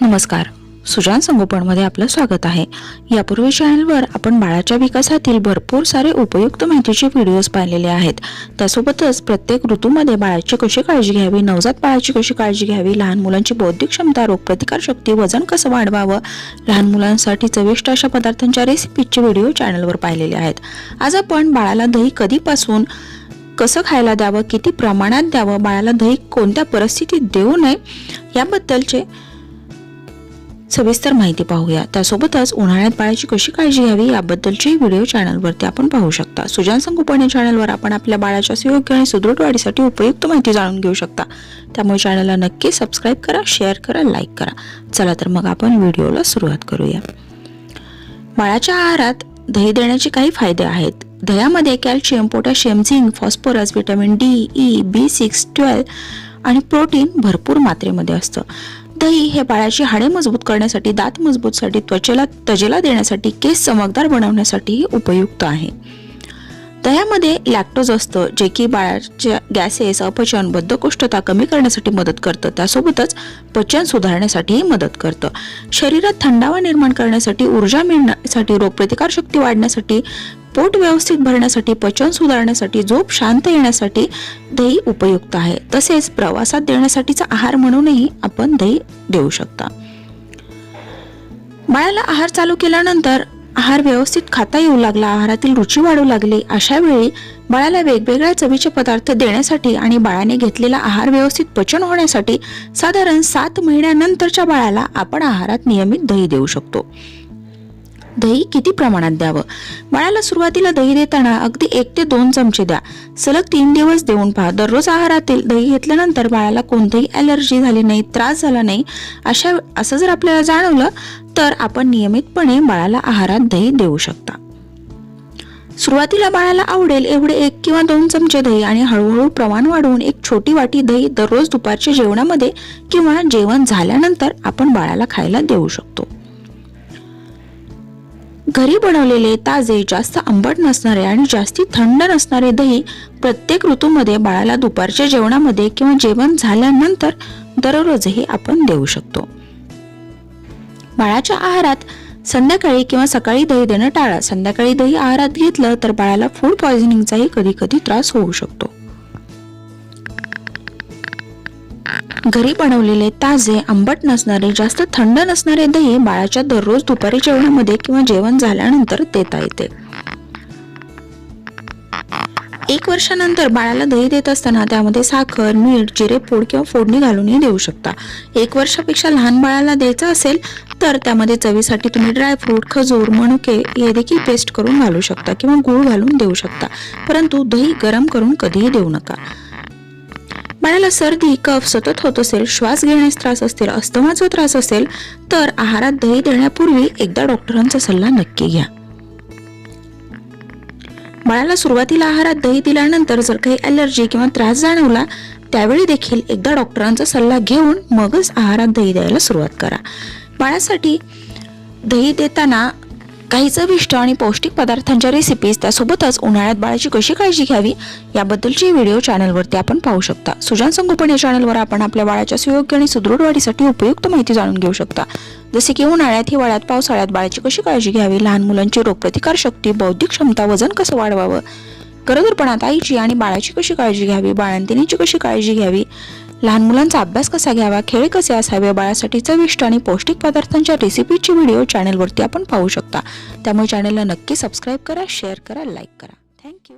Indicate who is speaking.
Speaker 1: नमस्कार. सुजान संगोपनमध्ये आपलं स्वागत आहे. यापूर्वी चॅनलवर आपण बाळाच्या विकासातील भरपूर सारे उपयुक्त माहितीचे व्हिडिओज पाहिलेले आहेत. त्यासोबतच प्रत्येक ऋतूमध्ये बाळाची कशी काळजी घ्यावी नवजात बाळाची कशी काळजी घ्यावी लहान मुलांची बौद्धिक क्षमता रोगप्रतिकार शक्ती वजन कसं वाढवावं लहान मुलांसाठी चविष्ट अशा पदार्थांच्या रेसिपीचे व्हिडिओ चॅनलवर पाहिलेले आहेत. आज आपण बाळाला दही कधीपासून कसं खायला द्यावं किती प्रमाणात द्यावं बाळाला दही कोणत्या परिस्थितीत देऊ नये याबद्दलचे सविस्तर माहिती पाहूया. त्यासोबतच उन्हाळ्यात बाळाची कशी काळजी घ्यावी याबद्दलचे व्हिडिओ चॅनलवरती आपण पाहू शकता. सुजान संगोपन या चॅनलवर आपण आपल्या बाळाच्या सुयोग्य आणि सुदृढ वाढीसाठी उपयुक्त माहिती जाणून घेऊ शकता. त्यामुळे चॅनलला नक्की सबस्क्राईब करा शेअर करा लाईक करा. चला तर मग आपण व्हिडिओला सुरुवात करूया. बाळाच्या आहारात दही देण्याचे काही फायदे आहेत. दह्यामध्ये calcium potassium zinc phosphorus vitamin D E B six twelve आणि प्रोटीन भरपूर मात्रेमध्ये असतं. दही हे बाळाची हाडे मजबूत करण्यासाठी दात मजबूतसाठी त्वचेला तजेला देण्यासाठी केस चमकदार बनवण्यासाठीही उपयुक्त आहे. दह्यामध्ये लॅक्टोज असतं जे की बाळाच्या गॅसेस अपचन बद्धकोष्ठता कमी करण्यासाठी मदत करतं. त्यासोबतच पचन सुधारण्यासाठीही मदत करतं. शरीरात थंडावा निर्माण करण्यासाठी ऊर्जा मिळण्यासाठी रोगप्रतिकार शक्ती वाढण्यासाठी पोट व्यवस्थित भरण्यासाठी पचन सुधारण्यासाठी झोप शांत येण्यासाठी दही उपयुक्त आहे. तसेच प्रवासात देण्यासाठीचा आहार म्हणूनही आपण दही देऊ शकता. बाळाला आहार चालू केल्यानंतर आहार व्यवस्थित खाता येऊ लागला आहारातील रुची वाढू लागली. अशा वेळी बाळाला वेगवेगळ्या चवीचे पदार्थ देण्यासाठी आणि बाळाने घेतलेला आहार व्यवस्थित पचन होण्यासाठी साधारण सात महिन्यानंतरच्या बाळाला आपण आहारात नियमित दही देऊ शकतो. दही किती प्रमाणात द्यावं? बाळाला सुरुवातीला दही देताना अगदी एक ते दोन चमचे द्या. सलग तीन दिवस देऊन पहा. दररोज आहारातील दही घेतल्यानंतर बाळाला कोणतीही ॲलर्जी झाली नाही त्रास झाला नाही अशा असं जर आपल्याला जाणवलं तर आपण नियमितपणे बाळाला आहारात दही देऊ शकता. सुरुवातीला बाळाला आवडेल एवढे एक किंवा दोन चमचे दही आणि हळूहळू प्रमाण वाढवून एक छोटी वाटी दही दररोज दुपारच्या जेवणामध्ये किंवा जेवण झाल्यानंतर आपण बाळाला खायला देऊ शकतो. घरी बनवलेले ताजे जास्त आंबट नसणारे आणि जास्ती थंड नसणारे दही प्रत्येक ऋतूमध्ये बाळाला दुपारच्या जेवणामध्ये किंवा जेवण झाल्यानंतर दररोजही आपण देऊ शकतो. बाळाच्या आहारात संध्याकाळी किंवा सकाळी दही देणं टाळा. संध्याकाळी दही आहारात घेतलं तर बाळाला फूड पॉयझनिंगचाही कधी कधी त्रास होऊ शकतो. घरी बनवलेले ताजे आंबट नसणारे जास्त थंड नसणारे दही बाळाच्या दररोज दुपारी जेवणामध्ये किंवा जेवण झाल्यानंतर देता येते. एक वर्षानंतर बाळाला दही देत असताना त्यामध्ये साखर मीठ जिरेपूड किंवा फोडणी घालूनही देऊ शकता. एक वर्षापेक्षा लहान बाळाला द्यायचं असेल तर त्यामध्ये चवीसाठी तुम्ही ड्रायफ्रूट खजूर मनुके हे देखील पेस्ट करून घालू शकता किंवा गूळ घालून देऊ शकता. परंतु दही गरम करून कधीही देऊ नका. बाळाला सर्दी कफ सतत होत असेल श्वास घेण्यास त्रास असतील अस्थमाचा त्रास असेल तर आहारात दही देण्यापूर्वी एकदा डॉक्टरांचा सल्ला नक्की घ्या. बाळाला सुरुवातीला आहारात दही दिल्यानंतर जर काही ॲलर्जी किंवा त्रास जाणवला त्यावेळी देखील एकदा डॉक्टरांचा सल्ला घेऊन मगच आहारात दही द्यायला सुरुवात करा. बाळासाठी दही देताना काही चविष्ट आणि पौष्टिक पदार्थांच्या रेसिपीज त्यासोबतच उन्हाळ्यात बाळाची कशी काळजी घ्यावी याबद्दलची व्हिडिओ चॅनलवरती आपण पाहू शकता. सुजान संगोपन या चॅनलवर आपण आपल्या बाळाच्या सुयोग्य आणि सुदृढ वाढीसाठी उपयुक्त माहिती जाणून घेऊ शकता. जसे की उन्हाळ्यात हिवाळ्यात पावसाळ्यात बाळाची कशी काळजी घ्यावी लहान मुलांची रोगप्रतिकार शक्ती बौद्धिक क्षमता वजन कसं वाढवावं? गरोदरपणात आईची आणि बाळाची कशी काळजी घ्यावी बाळंतिणीची कशी काळजी घ्यावी? लहान मुलांचा अभ्यास कसा घ्यावा खेळ कसे असावे बाळासाठी चविष्ट आणि पौष्टिक पदार्थांच्या रेसिपीची व्हिडिओ चॅनलवरती आपण पाहू शकता. त्यामुळे चॅनलला नक्की सबस्क्राईब करा शेअर करा लाईक करा. थँक्यू